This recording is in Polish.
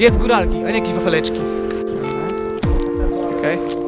Jedz góralki, a nie jakieś wafeleczki. Okej. Okay.